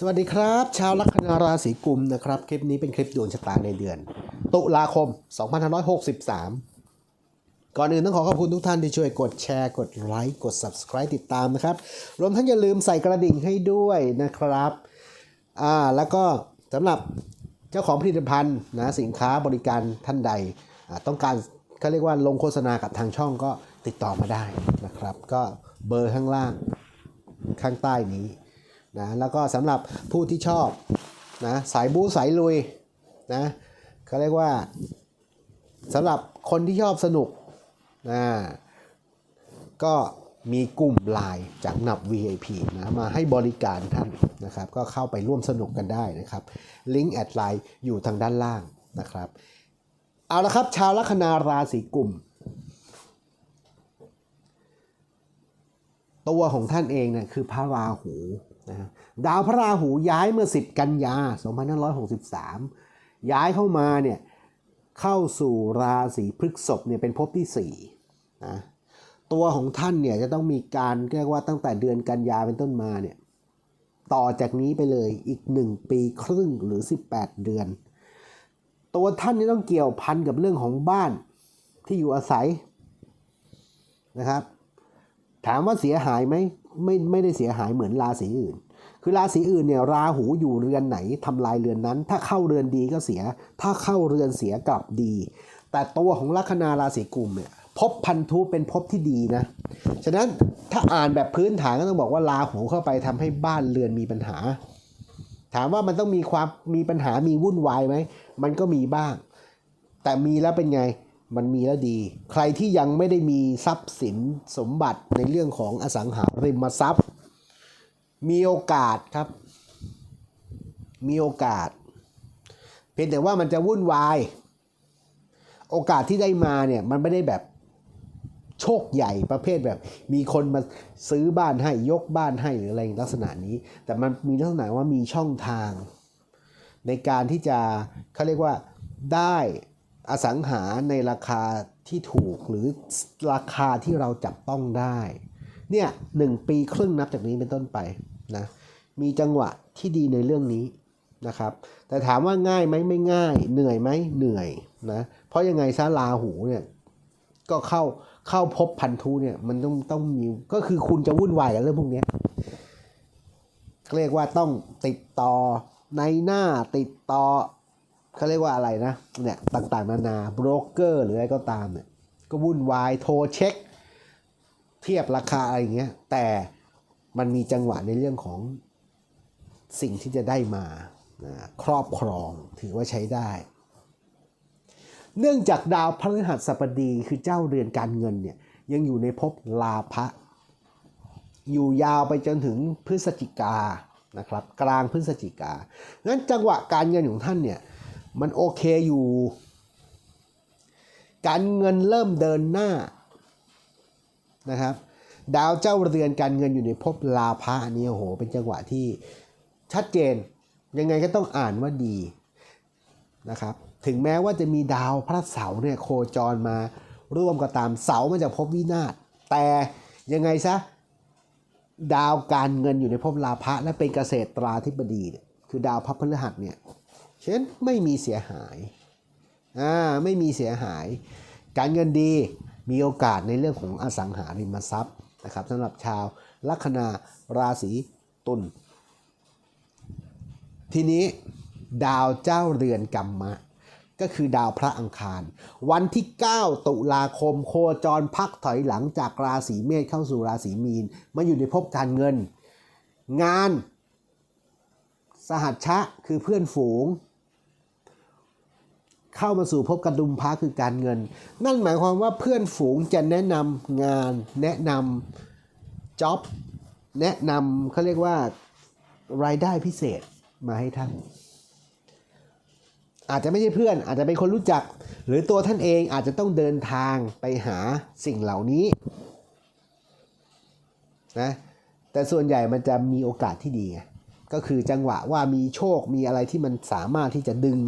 สวัสดีครับ ชาวลัคนาราศีกุมนะครับ คลิปนี้เป็นคลิปดวงชะตาในเดือน ตุลาคม 2563 ก่อนอื่นต้องขอขอบคุณทุกท่านที่ช่วยกดแชร์กดไลค์กด Subscribe ติดตามนะครับ รวมทั้งอย่าลืมใส่กระดิ่งให้ด้วยนะครับอ่าแล้วก็สำหรับเจ้าของผลิตภัณฑ์นะสินค้าบริการท่านใดต้องการเขาเรียกว่าลงโฆษณากับทางช่องก็ติดต่อมาได้นะครับ ก็เบอร์ข้างล่างข้างใต้นี้ นะแล้วก็สำหรับผู้ที่ชอบนะสายบู๊สายลุยนะเขาเรียกว่าสำหรับคนที่ชอบสนุกนะก็มีกลุ่มไลน์จากหนับ VIP นะมาให้บริการท่านนะครับก็เข้าไปร่วมสนุกกันได้นะครับลิงก์แอดไลน์อยู่ทางด้านล่างนะครับเอาละครับชาวลัคนาราศีกลุ่ม ตัวของท่านเองเนี่ยคือพระราหู นะดาวพระราหูย้ายเมื่อ 10 กันยา 2563 ย้ายเข้ามาเนี่ยเข้าสู่ราศีพฤษภเนี่ยเป็นภพที่4นะตัวของท่านเนี่ยจะต้องมีการเรียกว่าตั้งแต่เดือนกันยาเป็นต้นมาเนี่ยต่อจากนี้ไปเลยอีก 1 ปีครึ่งหรือ 18 เดือน ตัวท่านนี่ต้องเกี่ยวพันกับเรื่องของบ้านที่อยู่อาศัยนะครับ ถามว่าเสียหายไหม ไม่ไม่ได้เสียหายเหมือนราศีอื่น คือราศีอื่นเนี่ยราหูอยู่เรือนไหนทำลายเรือนนั้น ถ้าเข้าเรือนดีก็เสีย ถ้าเข้าเรือนเสียกลับดี แต่ตัวของลัคนาราศีกุมเนี่ยพบพันธุเป็นพบที่ดีนะ ฉะนั้นถ้าอ่านแบบพื้นฐานก็ต้องบอกว่าราหูเข้าไปทำให้บ้านเรือนมีปัญหา ถามว่ามันต้องมีความมีปัญหามีวุ่นวายไหม มันก็มีบ้าง แต่มีแล้วเป็นไง มันมีแล้วดี ใครที่ยังไม่ได้มีทรัพย์สินสมบัติในเรื่องของอสังหาริมทรัพย์ มีโอกาสครับ มีโอกาส เพียงแต่ว่ามันจะวุ่นวาย โอกาสที่ได้มาเนี่ยมันไม่ได้แบบโชคใหญ่ประเภทแบบ มีคนมาซื้อบ้านให้ยกบ้านให้หรืออะไรลักษณะนี้ แต่มันมีลักษณะว่ามีช่องทาง ในการที่จะเขาเรียกว่าได้ อสังหาในราคาที่ถูกหรือราคาที่เราจับต้องได้ เนี่ยหนึ่งปีครึ่งนับจากนี้เป็นต้นไปนะมีจังหวะที่ดีในเรื่องนี้นะครับ แต่ถามว่าง่ายไหมไม่ง่าย เหนื่อยไหมเหนื่อยนะเพราะยังไงซะลาหูเนี่ยก็เข้าเข้าพบพันธุเนี่ยมันต้องต้องมีก็คือคุณจะวุ่นวายกับเรื่องพวกนี้เรียกว่าต้องติดต่อในหน้าติดต่อ เขาเรียกว่าอะไรนะเนี่ยต่างๆ นานาโบรกเกอร์หรืออะไรก็ตามเนี่ยก็วุ่นวายโทรเช็ค เทียบราคาอะไรอย่างเงี้ยแต่มันมีจังหวะในเรื่องของสิ่งที่จะได้มานะครอบครองถือว่าใช้ได้ เนื่องจากดาวพฤหัสบดีคือเจ้าเรือนการเงินเนี่ยยังอยู่ในภพลาภะอยู่ยาวไปจนถึงพฤศจิกานะครับกลางพฤศจิกางั้นจังหวะการเงินของท่านเนี่ย มันโอเคอยู่ การเงินเริ่มเดินหน้านะครับ ดาวเจ้าเรือนการเงินอยู่ในภพลาภะอันนี้โอ้โห เป็นจังหวะที่ชัดเจนยังไงก็ต้องอ่านว่าดีนะครับ ถึงแม้ว่าจะมีดาวพระเสาร์เนี่ยโคจรมาร่วมก็ตามเสามาจากภพวินาศแต่ยังไงซะดาวการเงินอยู่ในภพลาภะและเป็นเกษตราธิบดี คือดาวพระพฤหัสเนี่ย ฉะนั้นไม่มีเสียหายอ่าไม่มีเสียหาย การเงินดีมีโอกาสในเรื่องของอสังหาริมทรัพย์นะครับสำหรับชาวลัคนาราศีตุลทีนี้ดาวเจ้าเรือนกรรมะ ก็คือดาวพระอังคาร วันที่ 9 ตุลาคมโคจรพักถอยหลังจากราศีเมษเข้าสู่ราศีมีน มาอยู่ในภพการเงิน งาน สหัชชะคือเพื่อนฝูง เข้ามาสู่ภพกระดุมพระคือการเงิน นั่นหมายความว่าเพื่อนฝูงจะแนะนำงานแนะนำจ็อบแนะนำเขาเรียกว่ารายได้พิเศษมาให้ท่าน อาจจะไม่ใช่เพื่อนอาจจะเป็นคนรู้จัก หรือตัวท่านเองอาจจะต้องเดินทางไปหาสิ่งเหล่านี้นะแต่ส่วนใหญ่มันจะมีโอกาสที่ดี ก็คือจังหวะว่ามีโชคมีอะไรที่มันสามารถที่จะดึง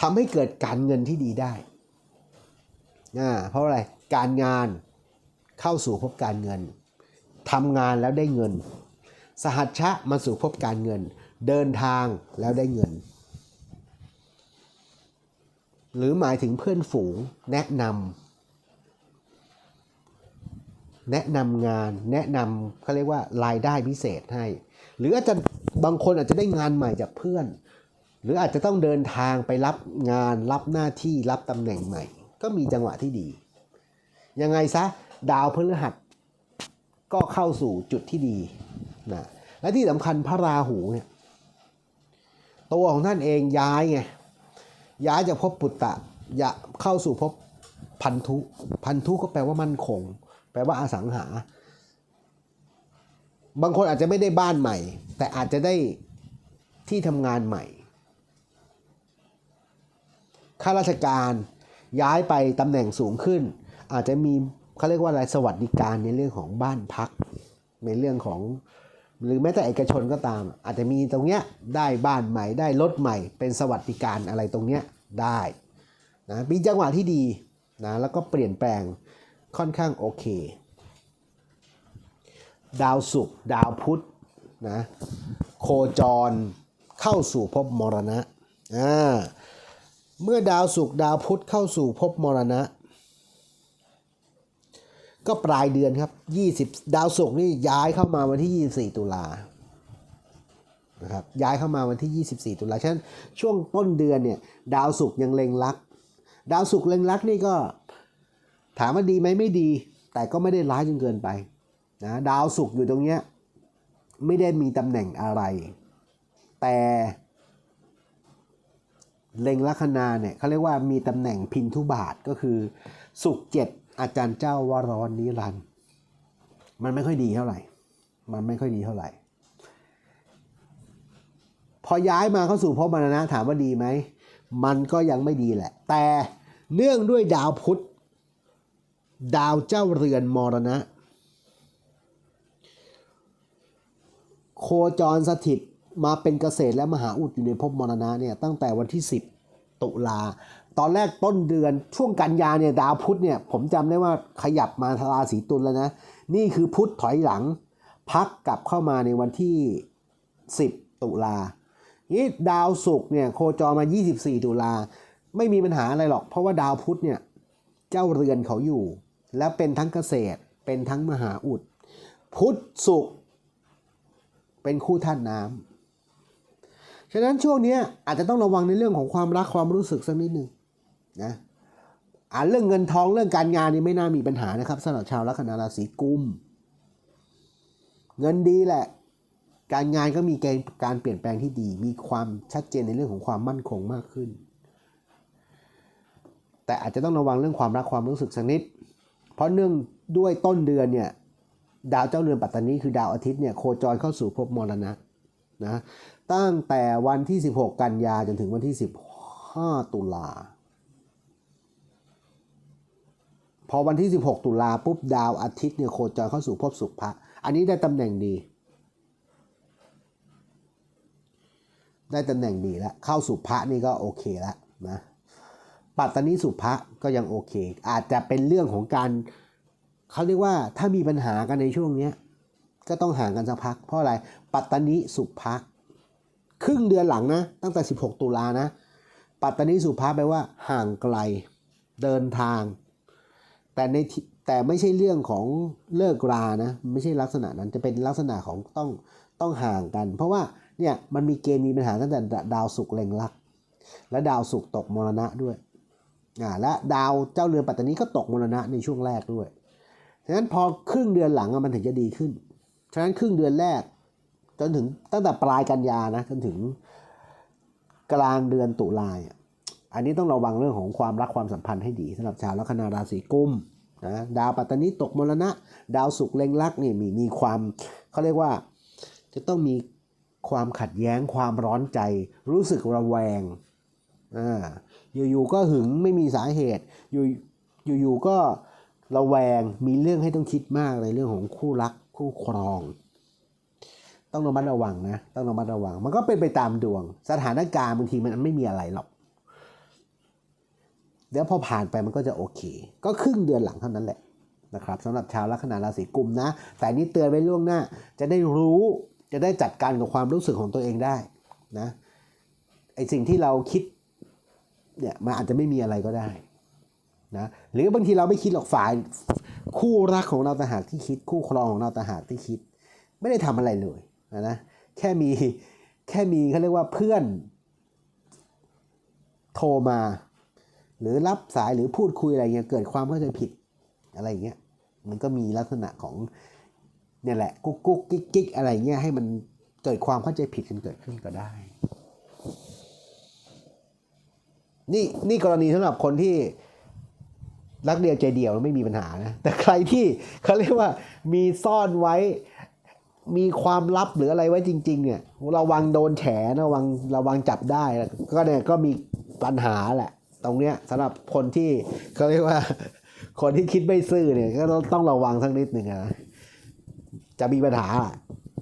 ทำให้เกิดการเงินที่ดีได้อ่าเพราะอะไรการงานเข้าสู่ภพการเงินทำงานแล้วได้เงิน สหัชชะมาสู่ภพการเงิน เดินทางแล้วได้เงิน หรือหมายถึงเพื่อนฝูงแนะนำแนะนำงานแนะนำเขาเรียกว่ารายได้พิเศษให้ หรืออาจจะบางคนอาจจะได้งานใหม่จากเพื่อน หรืออาจจะต้องเดินทางไปรับงานรับหน้าที่รับตำแหน่งใหม่ ก็มีจังหวะที่ดี ยังไงซะดาวพฤหัสก็เข้าสู่จุดที่ดีนะและที่สำคัญพระราหูเนี่ยตัวของท่านเองย้ายไงย้ายจากภพปุตตะยาเข้าสู่ภพพันธุ พันธุก็แปลว่ามั่นคง แปลว่าอาสังหา บางคนอาจจะไม่ได้บ้านใหม่ แต่อาจจะได้ที่ทำงานใหม่ ข้าราชการย้ายไปตำแหน่งสูงขึ้น อาจจะมีเขาเรียกว่าอะไรสวัสดิการในเรื่องของบ้านพัก ในเรื่องของ หรือแม้แต่เอกชนก็ตาม อาจจะมีตรงเนี้ยได้บ้านใหม่ได้รถใหม่ เป็นสวัสดิการอะไรตรงเนี้ยได้นะมีจังหวะที่ดีนะแล้วก็เปลี่ยนแปลงค่อนข้างโอเค ดาวศุกร์ดาวพุธนะโคจรเข้าสู่ภพมรณะอ่า เมื่อดาวศุกร์ดาวพุธเข้าสู่ภพมรณะ ก็ปลายเดือนครับ 20 ดาวศุกร์นี่ย้ายเข้ามาวันที่ 24 ตุลานะครับย้ายเข้ามาวันที่ 24 ตุลาฉะนั้นช่วงต้นเดือนเนี่ยดาวศุกร์ยังเล็งลัก ดาวศุกร์เล็งลักนี่ก็ถามว่าดีไหมไม่ดี แต่ก็ไม่ได้ร้ายจนเกินไปนะดาวศุกร์อยู่ตรงเนี้ยไม่ได้มีตำแหน่งอะไร แต่ เล็งลัคนาเนี่ยเขาเรียกว่ามีตำแหน่งพินทุบาทก็คือศุกเจ็ดอาจารย์เจ้าวารอนนิรันด์มันไม่ค่อยดีเท่าไหร่ มันไม่ค่อยดีเท่าไหร่ พอย้ายมาเข้าสู่ภพมรณะถามว่าดีไหม มันก็ยังไม่ดีแหละ แต่เนื่องด้วยดาวพุธ ดาวเจ้าเรือนมรณะ โคจรสถิต มาเป็นเกษตรและมหาอุดอยู่ในภพมรณะเนี่ยตั้งแต่วันที่ 10 ตุลา ตอนแรกต้นเดือนช่วงกันยาเนี่ยดาวพุธเนี่ยผมจำได้ว่าขยับมาทราศีตุลแล้วนะ นี่คือพุธถอยหลัง พักกลับเข้ามาในวันที่ 10 ตุลานี่ดาวศุกร์เนี่ยโคจรมา 24 ตุลา ไม่มีปัญหาอะไรหรอก เพราะว่าดาวพุธเนี่ยเจ้าเรือนเขาอยู่ และเป็นทั้งเกษตรเป็นทั้งมหาอุด พุธศุกร์เป็นคู่ท่านน้ำ ฉะนั้นช่วงนี้อาจจะต้องระวังในเรื่องของความรักความรู้สึกสักนิดหนึ่งนะอ่าเรื่องเงินทองเรื่องการงานนี่ไม่น่ามีปัญหานะครับสำหรับชาวลัคนาราศีกุม เงินดีแหละ การงานก็มีเกณฑ์การเปลี่ยนแปลงที่ดี มีความชัดเจนในเรื่องของความมั่นคงมากขึ้น แต่อาจจะต้องระวังเรื่องความรักความรู้สึกสักนิด เพราะเนื่องด้วยต้นเดือนเนี่ยดาวเจ้าเรือนปัตตานีคือดาวอาทิตย์เนี่ยโคจรเข้าสู่ภพมรณะนะ ตั้งแต่วันที่ 16 กันยาจนถึงวันที่ 15 ตุลาพอวันที่ 16 ตุลาปุ๊บดาวอาทิตย์เนี่ยโคจรเข้าสู่ภพสุภะอันนี้ได้ตำแหน่งดี ได้ตำแหน่งดีแล้ว เข้าสุภะนี่ก็โอเคแล้วนะปัตตานีสุภะก็ยังโอเค อาจจะเป็นเรื่องของการเขาเรียกว่าถ้ามีปัญหากันในช่วงเนี้ยก็ต้องห่างกันสักพัก เพราะอะไรปัตตานีสุภะ ครึ่งเดือนหลังนะ ตั้งแต่ 16 ตุลานะ ปัตตานีสุภะแปลว่า ห่างไกล เดินทาง แต่ในที่แต่ไม่ใช่เรื่องของเลิกรานะ ไม่ใช่ลักษณะนั้นจะเป็นลักษณะของต้องต้องห่างกัน เพราะว่าเนี่ยมันมีเกณฑ์มีปัญหาตั้งแต่ดาวศุกร์เล็งลัก และดาวศุกร์ตกมรณะด้วยอ่าและดาวเจ้าเรือนปัตตานีก็ตกมรณะในช่วงแรกด้วยฉะนั้นพอครึ่งเดือนหลังมันถึงจะดีขึ้น ฉะนั้นครึ่งเดือนแรก จนถึงตั้งแต่ปลายกันยานะจนถึงกลางเดือนตุลาอันนี้ต้องระวังเรื่องของความรักความสัมพันธ์ให้ดีสำหรับชาวลัคนาราศีกุมนะดาวปัตตานีตกมรณะ ดาวศุกร์เล็งลักนี่มีมีความเขาเรียกว่าจะต้องมีความขัดแย้งความร้อนใจ รู้สึกระแวงอ่าอยู่ๆก็หึงไม่มีสาเหตุ อยู่อยู่ๆก็ระแวงมีเรื่องให้ต้องคิดมากในเรื่องของคู่รักคู่ครอง ต้องระมัดระวังนะ ต้องระมัดระวัง มันก็เป็นไปตามดวง สถานการณ์บางทีมันไม่มีอะไรหรอก เดี๋ยวพอผ่านไปมันก็จะโอเค ก็ครึ่งเดือนหลังเท่านั้นแหละนะครับสำหรับชาวลัคนาราศีกุมนะ แต่นี้เตือนไว้ล่วงหน้า จะได้รู้ จะได้จัดการกับความรู้สึกของตัวเองได้นะ ไอสิ่งที่เราคิดเนี่ยมันอาจจะไม่มีอะไรก็ได้นะ หรือบางทีเราไม่คิดหรอกฝ่ายคู่รักของเราต่างหากที่คิด คู่ครองของเราต่างหากที่คิด ไม่ได้ทำอะไรเลย นะนะแค่มีแค่มีเขาเรียกว่าเพื่อนโทรมา หรือรับสายหรือพูดคุยอะไรเงี้ยเกิดความเข้าใจผิดอะไรเงี้ยมันก็มีลักษณะของเนี่ยแหละกุ๊กกุ๊กกิ๊กกิ๊กอะไรเงี้ยให้มันเกิดความเข้าใจผิดกันเกิดขึ้นก็ได้ นี่นี่กรณีสำหรับคนที่รักเดียวใจเดียวไม่มีปัญหานะแต่ใครที่เขาเรียกว่ามีซ่อนไว้ มีความลับหรืออะไรไว้จริง ๆ เนี่ยระวังโดนแฉนะระวังระวังจับได้ ก็เนี่ยก็มีปัญหาแหละ ตรงเนี้ยสำหรับคนที่เขาเรียกว่า คนที่คิดไม่ซื่อเนี่ยก็ต้องระวังสักนิดหนึ่งนะจะมีปัญหา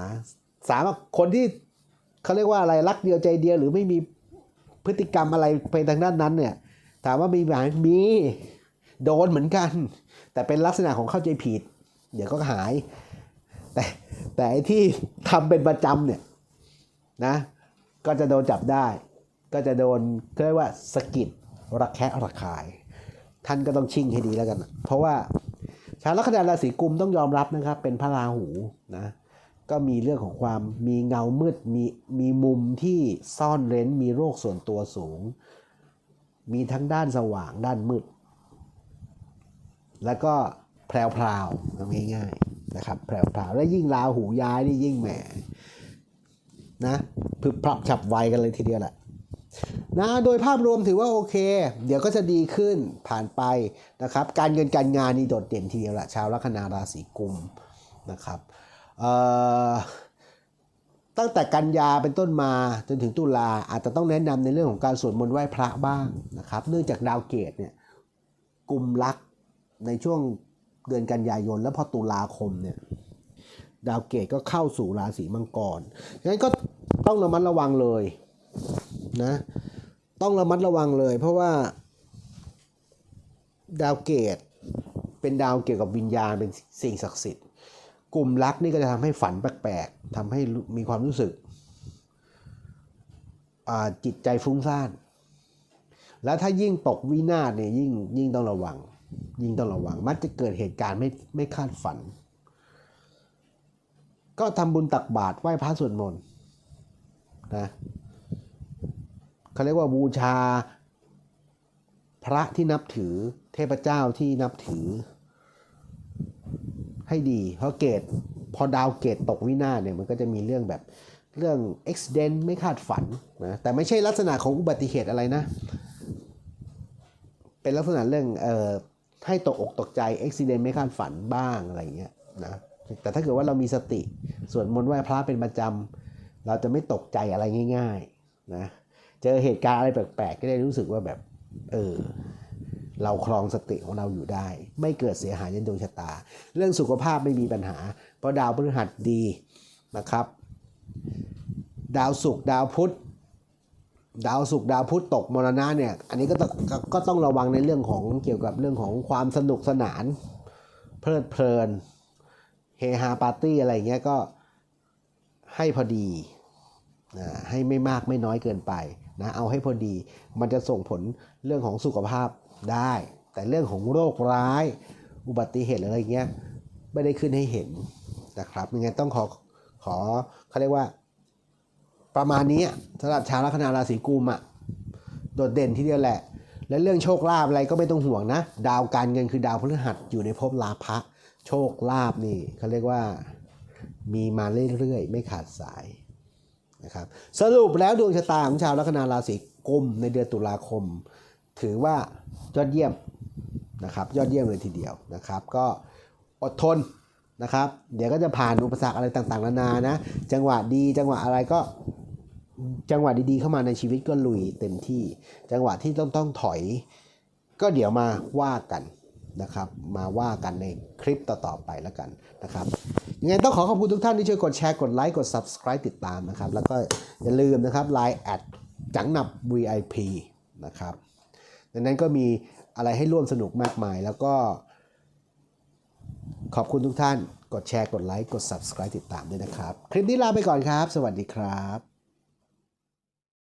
นะสามคนที่เขาเรียกว่าอะไรรักเดียวใจเดียวหรือไม่มีพฤติกรรมอะไรไปทางด้านนั้นเนี่ย ถามว่ามีปัญหามีโดนเหมือนกัน แต่เป็นลักษณะของเข้าใจผิด เดี๋ยวก็หาย แต่แต่ไอ้ที่ทำเป็นประจำเนี่ยนะก็จะโดนจับได้ ก็จะโดนเรียกว่าสะกิดระแคะระคาย ท่านก็ต้องชิ่งให้ดีแล้วกันนะเพราะว่าชาวลัคนาราศีกุมต้องยอมรับนะครับ เป็นพระราหูนะก็มีเรื่องของความมีเงามืดมีมีมุมที่ซ่อนเร้นมีโรคส่วนตัวสูง มีทั้งด้านสว่างด้านมืด แล้วก็ แพรวๆทำง่ายๆนะครับแพรวๆและยิ่งราหูย้ายนี่ยิ่งแหมนะพึบพรับฉับไวกันเลยทีเดียวแหละนะโดยภาพรวมถือว่าโอเค เดี๋ยวก็จะดีขึ้นผ่านไปนะครับ การเงินการงานนี่โดดเด่นทีเดียวแหละชาวลัคนาราศีกุมนะครับตั้งแต่กันยาเป็นต้นมาจนถึงตุลาอาจจะต้องแนะนำในเรื่องของการสวดมนต์ไหว้พระบ้างนะครับ เนื่องจากดาวเกตเนี่ยกลุ่มรักในช่วง เดือนกันยายน แล้วพอตุลาคมเนี่ยดาวเกตก็เข้าสู่ราศีมังกรงั้นก็ต้องระมัดระวังเลยนะ ต้องระมัดระวังเลย เพราะว่าดาวเกตเป็นดาวเกี่ยวกับวิญญาณเป็นสิ่งศักดิ์สิทธิ์ กลุ่มรักนี่ก็จะทำให้ฝันแปลกๆทำให้มีความรู้สึกจิตใจฟุ้งซ่าน แล้วถ้ายิ่งตกวินาศเนี่ยยิ่งยิ่งต้องระวัง ยิ่งต้องระวัง มักจะเกิดเหตุการณ์ไม่ไม่คาดฝัน ก็ทำบุญตักบาตรไหว้พระสวดมนต์นะเขาเรียกว่าบูชาพระที่นับถือเทพเจ้าที่นับถือ ให้ดี เพราะเกตพอดาวเกตตกวินาศเนี่ยมันก็จะมีเรื่องแบบเรื่อง accident ไม่คาดฝันนะแต่ไม่ใช่ลักษณะของอุบัติเหตุอะไรนะ เป็นลักษณะเรื่องเอ่อ ให้ตกอกตกใจอุบิเหตุไม่คาดฝันบ้างอะไรอย่างเงี้ยนะแต่ถ้าเกิดว่าเรามีสติสวดมนต์ไหว้พระเป็นประจำเราจะไม่ตกใจอะไรง่ายๆนะเจอเหตุการณ์อะไรแปลกๆ ก็ได้รู้สึกว่าแบบเออเราครองสติของเราอยู่ได้ ไม่เกิดเสียหายในดวงชะตา เรื่องสุขภาพไม่มีปัญหา เพราะดาวพฤหัสดีนะครับ ดาวศุกร์ดาวพุธ ดาวศุกร์ดาวพุธตกมรณะเนี่ยอันนี้ก็ต้องก็ก็ต้องระวังในเรื่องของเกี่ยวกับเรื่องของความสนุกสนาน เพลิดเพลินเฮฮาปาร์ตี้อะไรเงี้ยก็ให้พอดีนะให้ไม่มากไม่น้อยเกินไปนะเอาให้พอดีมันจะส่งผลเรื่องของสุขภาพได้ แต่เรื่องของโรคร้าย อุบัติเหตุอะไรเงี้ยไม่ได้ขึ้นให้เห็นนะครับยังไงต้องขอขอเขาเรียกว่า ประมาณนี้สำหรับชาวลัคนาราศีกุมอะโดดเด่นที่เดียวแหละ และเรื่องโชคลาภอะไรก็ไม่ต้องห่วงนะ ดาวการเงินคือดาวพฤหัสอยู่ในภพลาภะโชคลาภนี่เขาเรียกว่ามีมาเรื่อยๆ ไม่ขาดสายนะครับสรุปแล้วดวงชะตาของชาวลัคนาราศีกุมในเดือนตุลาคม ถือว่ายอดเยี่ยมนะครับยอดเยี่ยมเลยทีเดียวนะครับ ก็อดทนนะครับ เดี๋ยวก็จะผ่านอุปสรรคอะไรต่างๆนานานะ จังหวะดีจังหวะอะไรก็ จังหวะดีๆเข้ามาในชีวิตก็ลุยเต็มที่ จังหวะที่ต้องต้องถอย ก็เดี๋ยวมาว่ากันนะครับ มาว่ากันในคลิปต่อๆไปแล้วกันนะครับยังไงต้องขอขอบคุณทุกท่านที่ช่วยกดแชร์กดไลค์กด subscribe ติดตามนะครับ แล้วก็อย่าลืมนะครับ Line แอดจังหนับ VIP นะครับดังนั้นก็มีอะไรให้ร่วมสนุกมากมาย แล้วก็ขอบคุณทุกท่าน กดแชร์กดไลค์กด subscribe ติดตามด้วยนะครับ คลิปนี้ลาไปก่อนครับ สวัสดีครับ